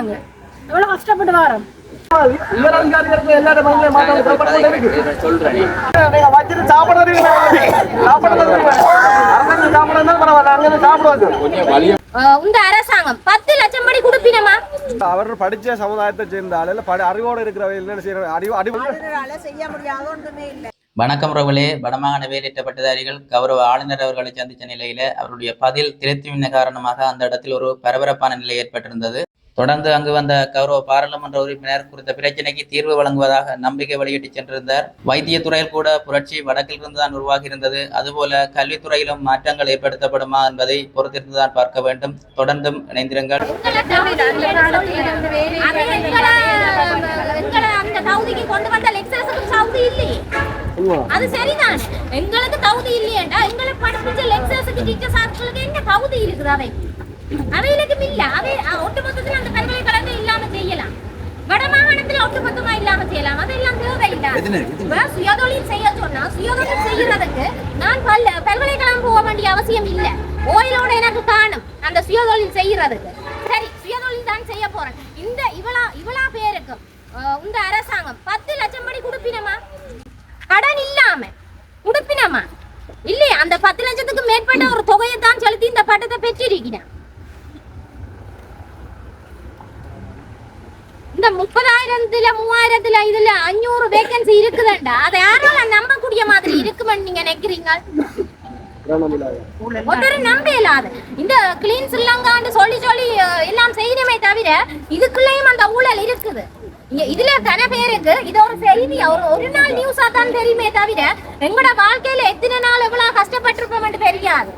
நாங்க எவ்வளவு கஷ்டப்பட்டு வரோம். இந்த அரசாங்கம் பத்து லட்சம் படி கொடுப்பினமா அவர் படிச்ச சமுதாயத்தை சேர்ந்த படி அறிவோடு இருக்கிறவங்க என்ன செய்யறாங்க அறிவு அறிவு செய்ய முடியாத ஒன்றுமே இல்லை. வணக்கம் ரவலே. வடமாகாண வேலையற்ற பட்டதாரிகள் கௌரவ ஆளுநர் அவர்களை சந்தித்த நிலையில அவருடைய பதில் திருத்திவின காரணமாக அந்த இடத்தில் ஒரு பரபரப்பான நிலை ஏற்பட்டிருந்தது. தொடர்ந்து அங்கு வந்த கௌரவ பாராளுமன்ற உறுப்பினர் குறித்த பிரச்சனைக்கு தீர்வு வழங்குவதாக நம்பிக்கை வெளியிட்டு சென்றிருந்தார். வைத்தியத்துறையில் கூட புரட்சி வடக்கிலிருந்து தான் உருவாகி இருந்தது அதுபோல கல்வித்துறையிலும் மாற்றங்கள் ஏற்படுத்தப்படுமா என்பதை பொறுத்திருந்துதான் பார்க்க வேண்டும். தொடர்ந்தும் இணைந்திருங்கள். அது சரிதான். எங்களுக்கு தகுதி இல்லையேண்டா. எங்களை படிப்பிச்ச லெக்சர்ஸுக்கு டீச்சர்ஸ் என்ன தகுதி இருக்குது அவை அவைகளுக்கும் இல்ல அவை ஒட்டுமொத்தத்தில் அந்த பல்கலைக்கழகம் இல்லாம செய்யலாம் வடமாகாணத்துல ஒட்டுமொத்தமா இல்லாம செய்யலாம் அதெல்லாம் தேவையில்லை சுயதொழில் செய்ய சொன்னா சுயதொழில் செய்யறதுக்கு நான் பல்ல பல்கலைக்கழகம் போக வேண்டிய அவசியம் இல்ல ஓயிலோட எனக்கு காணும் அந்த சுயதொழில் செய்யறதுக்கு சரி சுயதொழில் தான் செய்ய போறேன் இந்த இவளா இவளா பேருக்கும் அஹ், இந்த அரசாங்கம் பத்து லட்சம் படி கொடுப்பினமா கடன் இல்லாம கொடுப்பினமா இல்லையா அந்த பத்து லட்சத்துக்கு மேற்பட்ட ஒரு தொகையை தான் செலுத்தி இந்த பட்டத்தை பெற்றிருக்கிறேன் இந்த முப்பதாயிரத்துல மூவாயிரத்துல இதுல அஞ்சூறு வேகன்சி இருக்குதுண்டா? அதை யாரால நம்பக்கூடிய மாதிரி இருக்குமென்னு நீங்க நினைக்கிறீங்க? ஒருத்தர் நம்ப இயலாது. இந்த கிளீன் ஸ்ரீலங்கான்னு சொல்லி சொல்லி எல்லாம் செய்யணுமே தவிர இதுக்குள்ளேயும் அந்த ஊழல் இருக்குது. இதுல கன பேருக்கு இது ஒரு செய்தி ஒரு ஒரு நாள் நியூஸா தான் தெரியுமே தவிர எங்களோட வாழ்க்கையில எத்தனை நாள் எவ்வளவு கஷ்டப்பட்டிருப்போம்னு தெரியாது.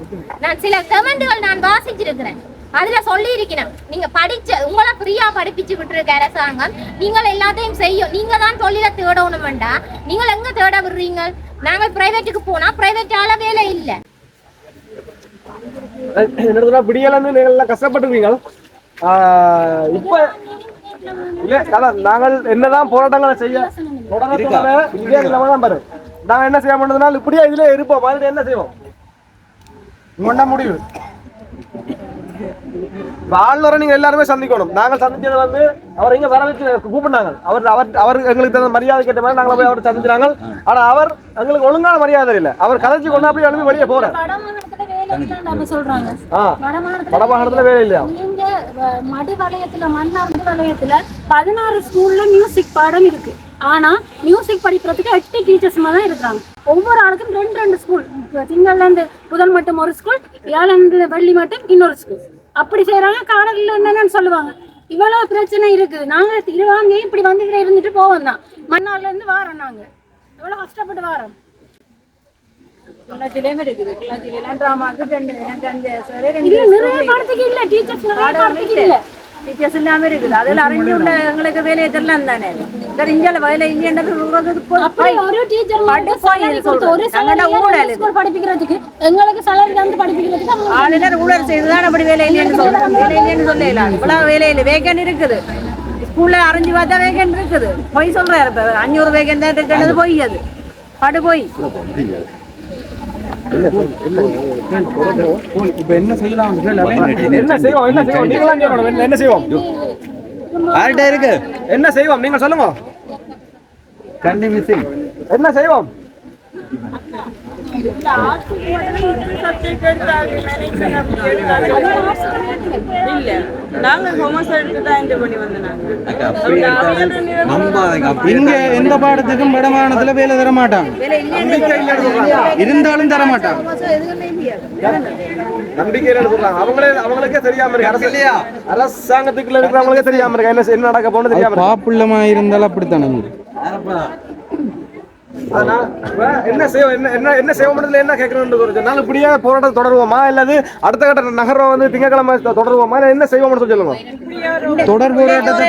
நான் சில கமெண்ட்கள் நான் வாசிச்சிருக்கிறேன். அதுல சொல்லி இருக்கிறேன் நீங்க படிச்ச உங்களை ஃப்ரீயா படிப்பிச்சு விட்டுருக்க அரசாங்கம். நீங்கள் எல்லாத்தையும் செய்யும். நீங்க தான் தொழில தேடணுமெண்டா நீங்கள் எங்க தேட விடுறீங்க? நாங்கள் பிரைவேட்டுக்கு போனா பிரைவேட்டால வேலை இல்லை. நீங்கள் எல்லாம் கஷ்டப்பட்டுருவீங்க ஆஹ் இப்ப இல்ல அதான் நாங்கள் என்னதான் போராட்டங்களை செய்ய தான் பாரு. நாங்க என்ன செய்ய மாட்டோம்னால இப்படியே இதுல இருப்போம். மறுபடியும் என்ன செய்வோம்? முடிவு? இப்ப ஆளுநரை நீங்க எல்லாருமே சந்திக்கணும். நாங்கள் சந்திச்சது வந்து அவர் இங்க வர வச்சு கூப்பிட்டாங்க அவர் அவர் அவர் எங்களுக்கு தகுந்த மரியாதை கேட்ட மாதிரி நாங்கள போய் அவர் சந்திச்சாங்க. ஆனா அவர் எங்களுக்கு ஒழுங்கான மரியாதை இல்லை. அவர் கதைச்சு கொண்டு அப்படியே எழுப்பி வெளியே வடமாகாணத்துல வேலை இல்லையா? மடு வலயத்துல மன்னார்ந்து பதினாறு ஸ்கூல்ல மியூசிக் பாடம் இருக்கு. ஆனா மியூசிக் படிக்கிறதுக்கு எட்டு டீச்சர்ஸ் தான் இருக்கிறாங்க. ஒவ்வொரு ஆளுக்கும் ரெண்டு ரெண்டு ஸ்கூல் திங்கள்ல இருந்து புதன் மட்டும் ஒரு ஸ்கூல் வியாழந்து வெள்ளி மட்டும் இன்னொரு ஸ்கூல் அப்படி செய்யறாங்க காடல்ல என்னன்னு சொல்லுவாங்க. இவ்வளவு பிரச்சனை இருக்குது நாங்க திருவாங்க இப்படி வந்து இதுல இருந்துட்டு போவோம் தான்? மன்னார்ல இருந்து வாரோம் நாங்க. எவ்வளவு கஷ்டப்பட்டு வாரோம். குளத்திலேயும் இருக்குது. குளத்திலாம் டிராமாக்கு ரெண்டு இது நிறைய பாடத்துக்கு இல்ல டீச்சர்ஸ் நிறைய பாடத்துக்கு இல்ல. டீச்சர்ஸ் இல்லாம இருக்குது அதில் அறிஞ்சு உள்ள எங்களுக்கு வேலையை தெரியலாம் தானே சார் இங்கே வயல. ஸ்கூல் படிப்பிக்கிறதுக்கு எங்களுக்கு salary தந்து படிப்பிக்கிறதுக்கு ஆளுநர் ஊழல் செய்துதான் அப்படி வேலை இல்லைன்னு சொல்றேன் வேலை இல்லைன்னு சொல்லலாம் இவ்வளவு வேலை இல்லை வேகன் இருக்குது ஸ்கூல்ல அரைஞ்சு பார்த்தா வேகன் இருக்குது பொய் சொல்றாரு அஞ்சூறு வேகன் தான் இருக்கிறது பொய் அது படு போய் என்ன செய்வோம்? என்ன செய்வோம்? நீங்களாம் சொல்லணும் என்ன- என்ன செய்வோம்? யார்கிட்ட இருக்கு. என்ன செய்வோம்? நீங்க சொல்லுங்க. கண்டி மிஸ்ஸிங் என்ன செய்வோம்? இங்க எந்த பாடத்துக்கும் வடமாகாணத்துல வேலை தர மாட்டாங்க. இருந்தாலும் தர மாட்டாங்க. சொல்றாங்க. அவங்களே அவங்களுக்கே தெரியாம இருக்கு? அரசு இல்லையா? அரசாங்கத்துக்குள்ள இருக்கிறவங்களுக்கே தெரியாம இருக்கு? என்ன என்ன நடக்க போன்னு தெரியாம பாப்புள்ளமா இருந்தாலும் அப்படித்தானே என்ன செய்வோம் என்ன என்ன என்ன செய்வோம் என்ன கேட்கணும்னு ஒரு நாள் இப்படியே போராட்டம் தொடருவோமா இல்லது அடுத்த கட்ட நகரம் வந்து திங்கக்கிழமை தொடருவோமா இல்ல என்ன செய்வோம்னு சொல்லி சொல்லுங்க தொடர் போராட்டத்தை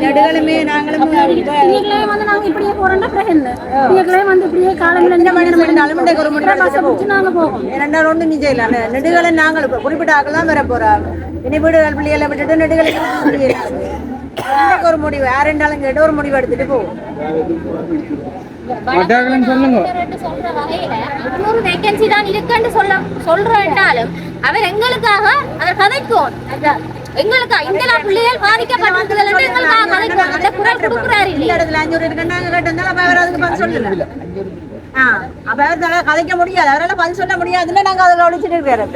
நெடுகளுமே நாங்களும் நீங்களே வந்து நாங்க இப்படியே போறோம்னா என்ன நீங்களே வந்து இப்படியே பஸ் பிடிச்சு நாங்க போவோம் நெடுகளை நாங்கள் குறிப்பிட்ட ஆக்கள் தான் வர போறாங்க இனி வீடுகள் பிள்ளைகளை விட்டுட்டு நெடுகளை இன்னைக்கு ஒரு முடிவு. யார் ரெண்டாலும் கேட்டு ஒரு முடிவு எடுத்துட்டு ரெண்டு சொல்ற வகையில முன்னூறு வேகன்சி தான் இருக்குன்னு சொல்ல அவர் எங்களுக்காக அவர் கதைக்கும். எங்களுக்கா? இந்த பிள்ளைகள் பாதிக்கப்பட்டிருக்கிறது எங்களுக்காக கதைக்கும். அந்த குரல் கொடுக்குறாரு இந்த இல்லையா இடத்துல அஞ்சூறு இருக்குன்னு கேட்டிருந்தாலும் அப்ப அவர் அதுக்கு பதில் சொல்லல. ஆ அப்ப அவர் கதைக்க முடியாது. அவரால் பதில் சொல்ல முடியாதுன்னு நாங்க அதில் ஒழிச்சிட்டு இருக்கிறோம்.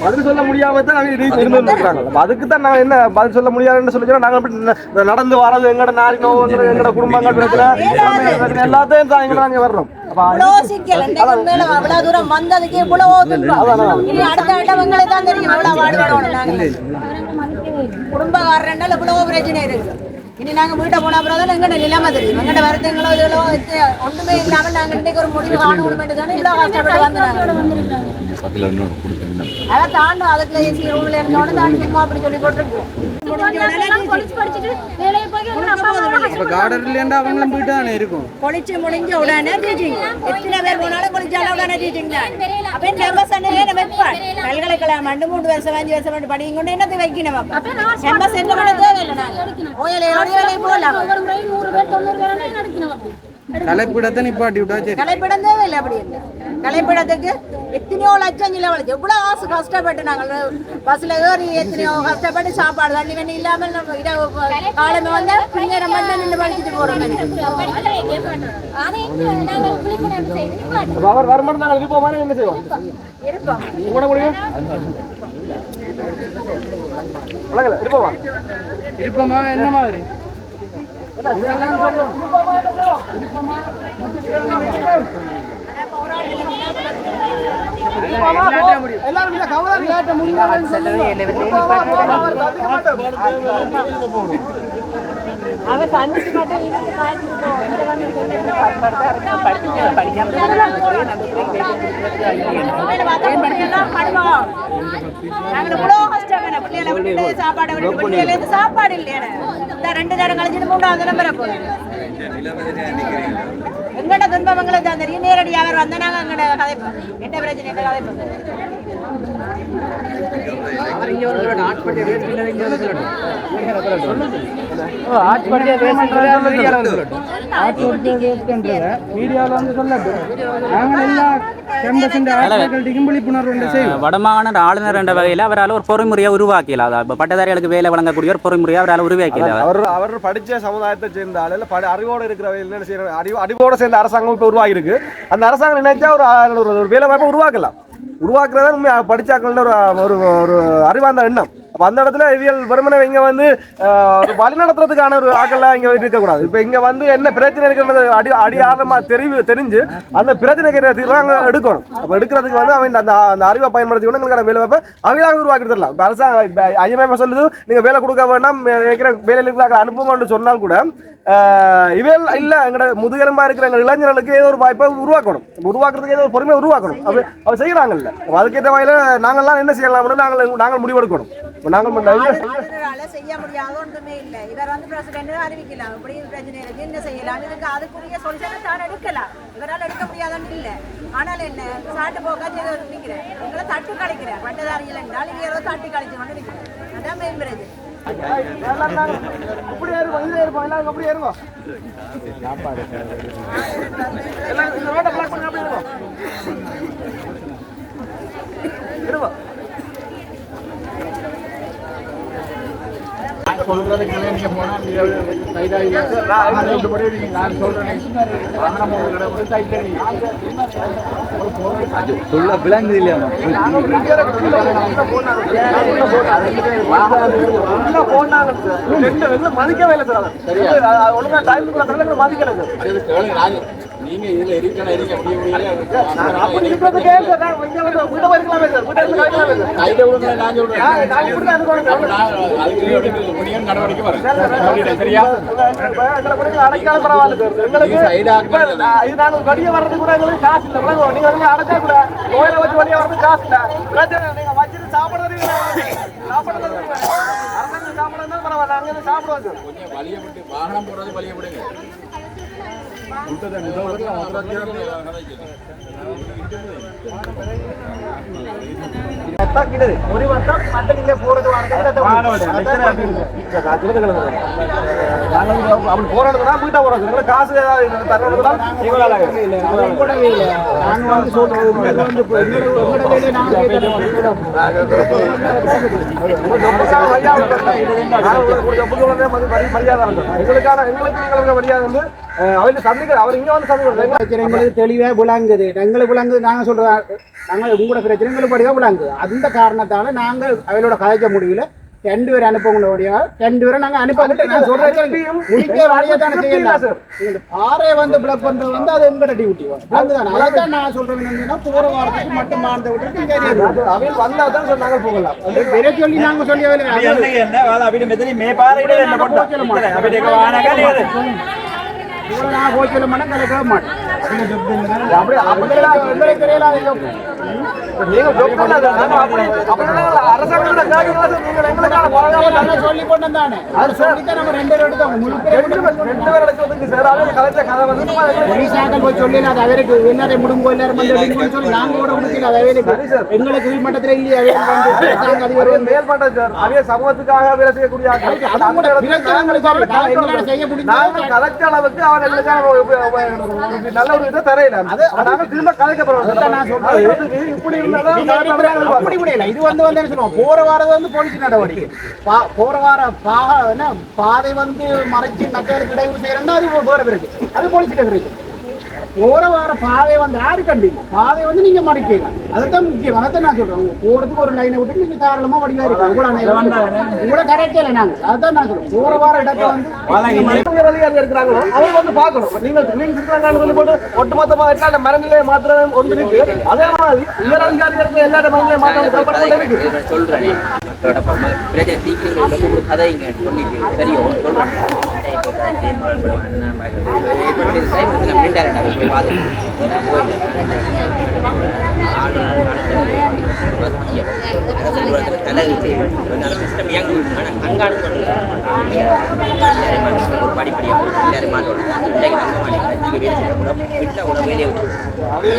பதில் சொல்ல முடியாம தான் நாங்க இருந்து இருந்து இருக்காங்க அதுக்கு தான் நாங்க என்ன பதில் சொல்ல முடியாதுன்னு சொல்லி நாங்க அப்படி நடந்து வர்றது எங்கட நாடி நோவுங்கிற எங்கட குடும்பங்கள் பிரச்சனை எல்லாத்தையும் தான் எங்க நாங்க வர்றோம். வந்ததுக்கு இவ்வளவு பிரச்சனை இருக்கு. இனி நாங்க வீட்டை போன அப்புறம் தான் எங்கட நிலைமை தெரியும் எங்கட வருத்தங்களோ இதோ இது ஒண்ணுமே இல்லாம நாங்க இன்னைக்கு ஒரு முடிவு காணணும் தானே இவ்வளவு கஷ்டப்பட்டு வந்தாங்க அதை தாண்டும் அதுக்குள்ள ஏசி ரூம்ல இருந்தோட தாண்டி அப்படி சொல்லி போட்டுருக்கோம் இருக்கும் பொழிச்சு முடிஞ்ச உடனே டீச்சிங் எத்தனை பேர் போனாலும் பொழிச்சாலும் உடனே டீச்சிங் தான் அப்ப கேம்பஸ் அண்ணே வைப்பான் பல்கலைக்கழகம் ரெண்டு மூணு வருஷம் அஞ்சு வருஷம் ரெண்டு படிங்க கொண்டு என்னத்தை வைக்கணும் அப்ப என்ன பண்ண தேவையில்லை தலைப்பிடத்தை நிப்பாட்டி விட்டா சரி கலைப்பிடம் தேவையில்லை அப்படி இல்லை கலைப்பிடத்துக்கு எத்தனையோ லட்சம் நிலவழிச்சு எவ்வளவு ஆசை கஷ்டப்பட்டு நாங்கள் பஸ்ல ஏறி எத்தனையோ கஷ்டப்பட்டு சாப்பாடு தண்ணி இல்லாமல் நம்ம இரவு காலமே வந்து பின்னேரம் வந்து அப்ப அவர் வருமானம் நாங்க இருப்போம் என்ன செய்வோம் கூட முடியும் விளங்கல இருப்போமா இருப்பமா என்ன மாதிரி எல்லாரும் அவன் தண்ணிக்கு மட்டும் சாப்பாடு விட்டு பிள்ளைகள இருந்து சாப்பாடு இல்லையா இந்த ரெண்டு நேரம் கழிச்சுட்டு மூன்றாவது நம்பரை போதும் எங்கட துன்பங்களை தான் தெரியும் நேரடியாக வந்தா நாங்க எங்கட கதைப்போம் என்ன பிரச்சனை கதைப்போம் மீடியாவில் வடமாகாண ஆளுநர் என்ற வகையில் அவரால் ஒரு பொறிமுறையை உருவாக்கல. அதாவது பட்டதாரிகளுக்கு வேலை வழங்கக்கூடிய ஒரு பொறிமுறையை அவரால் உருவாக்கல. அவர் அவர் படிச்ச சமுதாயத்தை சேர்ந்த ஆளு அறிவோட இருக்கிற என்ன அறிவு அறிவோட சேர்ந்த அரசாங்கம் இப்போ உருவாகி இருக்கு அந்த அரசாங்கம் நினைச்சா ஒரு ஒரு வேலை வாய்ப்பை உருவாக்கலாம். உருவாக்குறதா உண்மை படித்தாக்கள்னு ஒரு ஒரு ஒரு அறிவார்ந்த எண்ணம். வந்த அந்த இடத்துல இவியல் வெறுமனை இங்க வந்து வழிநடத்துறதுக்கான ஒரு வழி நடத்துறதுக்கான ஒரு ஆக்கள்லாம் இங்க இருக்கக்கூடாது இப்ப இங்க வந்து என்ன பிரச்சனை இருக்கிறது அடி அடி தெரிவு தெரிஞ்சு அந்த பிரச்சனை இருக்கிறதுலாம் அங்க எடுக்கணும். அப்ப எடுக்கிறதுக்கு வந்து அவன் அந்த அந்த அறிவை பயன்படுத்தி கூட எங்களுக்கான வேலை வாய்ப்பு அவங்களாக உருவாக்கி தரலாம். இப்ப அரசாங்க ஐஎம்எஃப் சொல்லுது நீங்க வேலை கொடுக்க வேண்டாம் வைக்கிற வேலைகளுக்கு அனுப்புமான்னு சொன்னால் கூட ஆஹ், இவைகள் இல்ல எங்கட முதுகெலும்பா இருக்கிற எங்க இளைஞர்களுக்கு ஏதோ ஒரு வாய்ப்பை உருவாக்கணும். உருவாக்குறதுக்கு ஏதோ ஒரு பொறுமையை உருவாக்கணும். அப்படி அவர் செய்யறாங்கல்ல. அதுக்கேற்ற வகையில நாங்கள்லாம் என்ன செய்யலாம்னு நாங்கள் நாங்கள் முடிவெடுக்கணும். நாங்கள் செய்ய முடியாத ஒன்றுமே இல்லை இவர் வந்து பிரசிடென்ட் அறிவிக்கலாம் இப்படி பிரச்சனை இருக்கு என்ன செய்யலாம் இதுக்கு அதுக்குரிய சொல்யூஷனை தான் எடுக்கலாம் இவரால் எடுக்க முடியாதுன்னு இல்லை ஆனால் என்ன சாட்டு போக்கா நிற்கிறேன் எங்களை தட்டு கழிக்கிறேன் பட்டதாரிகள் என்றால் இவரோ தட்டு கழிச்சு கொண்டு நிற்கிறேன் அதான் பிரச்சனை அப்படியே இருக்கும் இதுல இருப்போம் எல்லாரும் அப்படியே இருக்கும் எல்லாம் இந்த ரோட்டை பிளாக் பண்ணி அப்படியே இருக்கும் இருப்போம் உள்ள போனாங்க சார். ரெண்டு ரெண்டு மதிக்கவே அதை. சார் சார் பரவாயில்ல சார். எங்களுக்கு இப்ப நான் இது நாங்க கூட எங்களுக்கு காசு. நீங்க வந்து அடைச்சா கூட கோயிலை வச்சு வெளியே வர்றதுக்கு காசு இல்லை பிரச்சனை நீங்க வச்சுட்டு சாப்பிடுறது சாப்பிடுறது அரசாங்கம் சாப்பிடுறது பரவாயில்ல அங்க இருந்து சாப்பிடுவோம் சார் கிட்டது ஒரு வட்டம் மற்ற நீங்க போறது அப்படி போராடுறதுனா வீட்டை போறது காசு எங்களுக்கான எங்களுக்கு எங்களுக்கு மரியாதை வந்து அவருக்கு சந்திக்க அவர் இங்க வந்து சந்திக்க பிரச்சனை எங்களுக்கு தெளிவா விளங்குது. எங்களுக்கு விளங்குது நாங்க சொல்றோம் நாங்க உங்களோட பிரச்சனை எங்களுக்கு படிவா விளங்குது. அந்த காரணத்தால நாங்க அவளோட கதைக்க முடியல. ரெண்டு பேரும் அனுப்பவங்களுடைய ரெண்டு பேரும் நாங்க அனுப்ப விட்டு நான் சொல்றேன் முடிக்க தானே செய்யலாம். இந்த வந்து பிளக் பண்றது வந்து அது எங்கட டியூட்டி அதுதான் அதான் நான் சொல்றேன் என்னன்னா போற வாரத்துக்கு மட்டும் மாந்த விட்டு நீங்க அவங்க வந்தா தான் சொன்னாங்க போகலாம். பெரிய சொல்லி நாங்க சொல்லி இவ்வளவு நான் போய் சொல்ல மாட்டேன் கலைக்க மாட்டேன் அப்படி அப்படியெல்லாம் எங்களுக்கு தெரியல நீங்க அப்படி அரசாங்கத்தோட நீங்க எங்களுக்கான சொல்லி கொண்டு தானே அது நம்ம ரெண்டு பேரும் எடுத்தோம் ரெண்டு பேர் ரெண்டு பேர் சார் அவங்க கலைச்ச கதை வந்து போய் சொல்லி அது அவருக்கு எல்லாரையும் முடிங்கோ எல்லாரும் வந்து சொல்லி நாங்க கூட முடிக்கல அது அவருக்கு எங்களுக்கு கீழ்மட்டத்துல இல்லையா அவருக்கு அதிகாரி சார் அவங்க சமூகத்துக்காக வேலை செய்யக்கூடிய ஆட்கள். கூட செய்ய அளவுக்கு அவர் எங்களுக்கான நல்ல ஒரு இதை தரையில நாங்க திரும்ப கலைக்கப்படுறோம் நான் சொல்றேன். இப்படி நீங்க அப்படி- முடியல. இது வந்து வந்து என்ன சொல்லுவோம்? போற வாரம் வந்து போலீஸ் நடவடிக்கை. பா- போற வார பாக என்ன பாதை வந்து மறைச்சு மக்களுக்கு இடையூறு செய்யறா அது வேற பிறகு. அது போலீஸ் இருக்கு போற வார பாதை வந்து யாரு கண்டிப்பா? பாதை வந்து நீங்க மறைக்கலாம் அதுதான் முக்கியம். அதான் நான் சொல்றேன். உங்க போறதுக்கு ஒரு லைனை விட்டு நீங்க தாராளமா வடிவா இருக்கு உங்களை கரெக்டே நாங்க. அதான் நான் சொல்றேன். போற வார இடத்த வந்து அதிகாரிகள் இருக்கிறாங்களோ அவங்க வந்து பார்க்கணும். நீங்க நீங்க இருக்கிறாங்கன்னு சொல்லி போட்டு ஒட்டுமொத்தமா எல்லா மரநிலையை மாத்திரம் ஒன்று இருக்கு அதே மாதிரி உயர் அதிகாரிகளுக்கு எல்லா மரநிலையை மாற்றம் கல்பனை இருக்கு. சொல்றேன். ஒரு கதைங்க சொல்லிட்டு தெரியும் சொல்றேன்.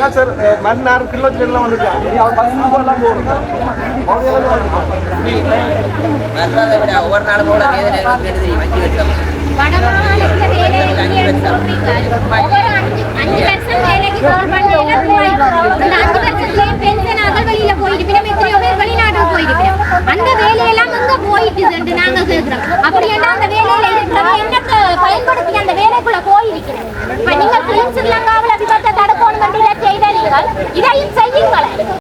சார் மன்னார் கிலோத்துல வந்துருக்காங்க இனி அவர் பத்து நிமிஷம் ஒவ்வொரு நாளும் வேதனை வச்சு வச்சோம் வடமாநிலத்துல ஒவ்வொரு அஞ்சு அஞ்சு வருஷம் வேலைக்கு போக பண்ணையில போய் அந்த அஞ்சு வருஷத்துலயே பென்ஷன் வெளியில போயிட்டு எத்தனையோ பேர் வெளிநாட்டுக்கு அந்த வேலையெல்லாம் எங்க போயிட்டுதுன்னு நாங்க அப்படி என்ன அந்த வேலையில இருக்கிறவங்க என்ன பயன்படுத்தி அந்த வேலைக்குள்ள ஸ்ரீலங்காவில் விபத்தை தடுக்கணும் இதையும் செய்யுங்களேன்